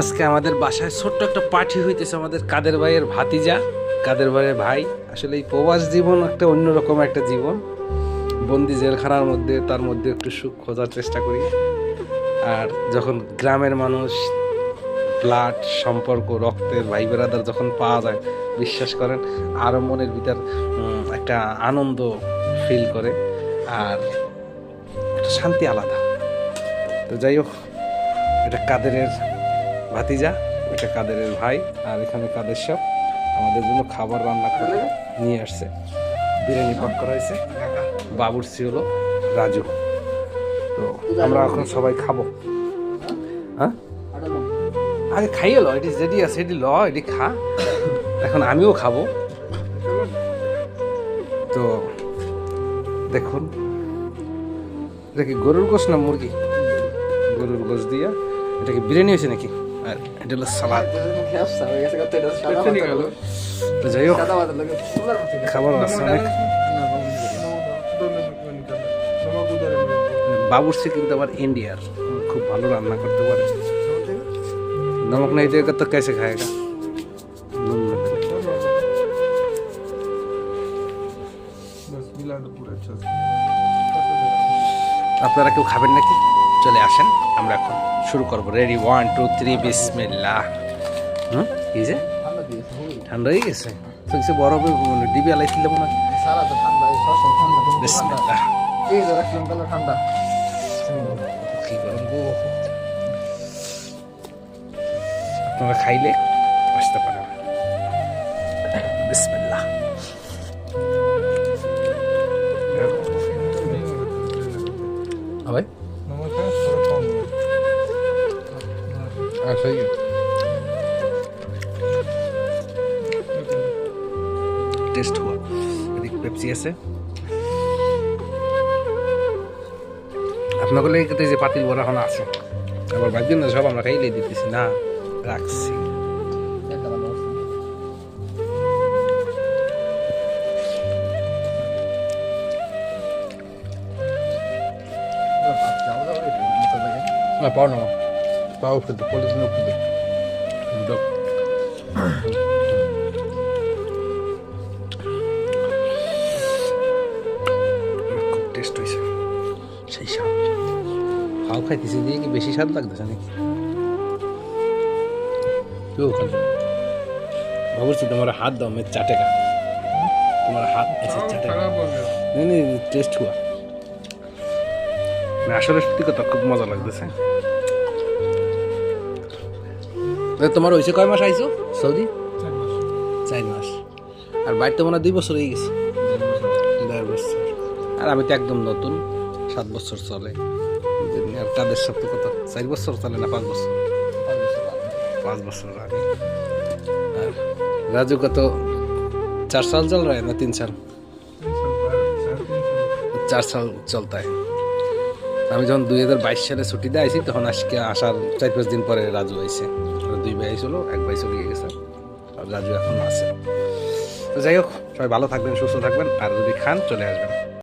আজকে আমাদের বাসায় ছোট্ট একটা পার্টি হইতেছে আমাদের কাদের ভাইয়ের ভাতিজা, কাদের ভাইয়ের ভাই। আসলে এই প্রবাস জীবন একটা অন্যরকম একটা জীবন। বন্দি জেলখানার মধ্যে, তার মধ্যে একটু সুখ খোঁজার চেষ্টা করি। আর যখন গ্রামের মানুষ, ব্লাড, সম্পর্ক রক্তের ভাই বেরাদার যখন পাওয়া যায়, বিশ্বাস করেন আরও মনের ভিতর একটা আনন্দ ফিল করে। আর একটা শান্তি আলাদা। তো যাই হোক এটা কাদেরের ভাতিজা, এটা কাদেরের ভাই, আর এখানে কাদের সব? আমাদের জন্য খাবার রান্না করে নিয়ে আসছে। বিরিয়ানি পাক করা হয়েছে। বাবুরসি হলো রাজু। তো আমরা এখন সবাই খাব। হ্যাঁ? আগে খাইয়ে ল, এটি যেটি আছে এটি ল, এটি খা। এখন আমিও খাব। তো দেখুন কি গরুর গোশ না মুরগি? গরুর গোশ দিয়া এটা কি বিরিয়ানি হয়েছে নাকি? আর এটা হলো সালাদ। যাই হোক, খাবার বাবুর সে বাবুর্সি কিন্তু আবার ইন্ডিয়ার। খুব ভালো রান্না করতে পারে। নমক নাই দেগা তো কেসে খায় আপনারা কেউ খাবেন নাকি? চলে আসেন। আমরা এখন শুরু করব। রেডি ওয়ান টু থ্রি বিসমিল্লাহ। হুম? কি যে? ঠান্ডা হয়ে গেছে? তো কিছু বরফে মানে ডিবি আলাইছিল মনে হয়। বিসমিল্লাহ। কি গরম আপনারা খাইলে আসতে পারেন। বিসমিল্লাহ। ভাই? Α, θα γίνει. Τεστ του. Δηλαδή, πεψίεσαι. Αφού με λέει και τέζει πάτη λίγο να χωνάσω. Να προπαντήν να ζω πάμε χαίλη τη φυσινά πράξη. Με πόνο. Estaba police no pude. Doc. খুব টেস্ট হয়েছে সেই স্বাদ হাও খাইতেছি দিয়ে কি বেশি স্বাদ লাগতেছে নাকি কেউ ওখানে ভাবছি তোমার হাত দাও মেয়ে চাটেকা তোমার হাত আছে চাটেকা না না টেস্ট হুয়া আসলে সত্যি কথা খুব মজা লাগতেছে তোমার হয়েছে কয় মাস আইছো সৌদি চার মাস আর বাইর তো মনে হয় দুই বছর হয়ে গেছে দেড় বছর আর আমি তো একদম নতুন সাত বছর চলে আর তাদের সাথে কত চার বছর চলে না পাঁচ বছর पाँच बरस आगे और राजू का तो चार साल चल रहा है ना तीन साल চার সাল চলতা হয় আমি যখন দুই হাজার বাইশ সালে ছুটিতে আইছি তখন আজকে আসার চার পাঁচ দিন পরে রাজু আইছে আর দুই ভাই ছিল এক ভাই চলে গেছে। আর রাজু এখনও আছে। তো যাই হোক, সবাই ভালো থাকবেন, সুস্থ থাকবেন, আর যদি খান, চলে আসবেন।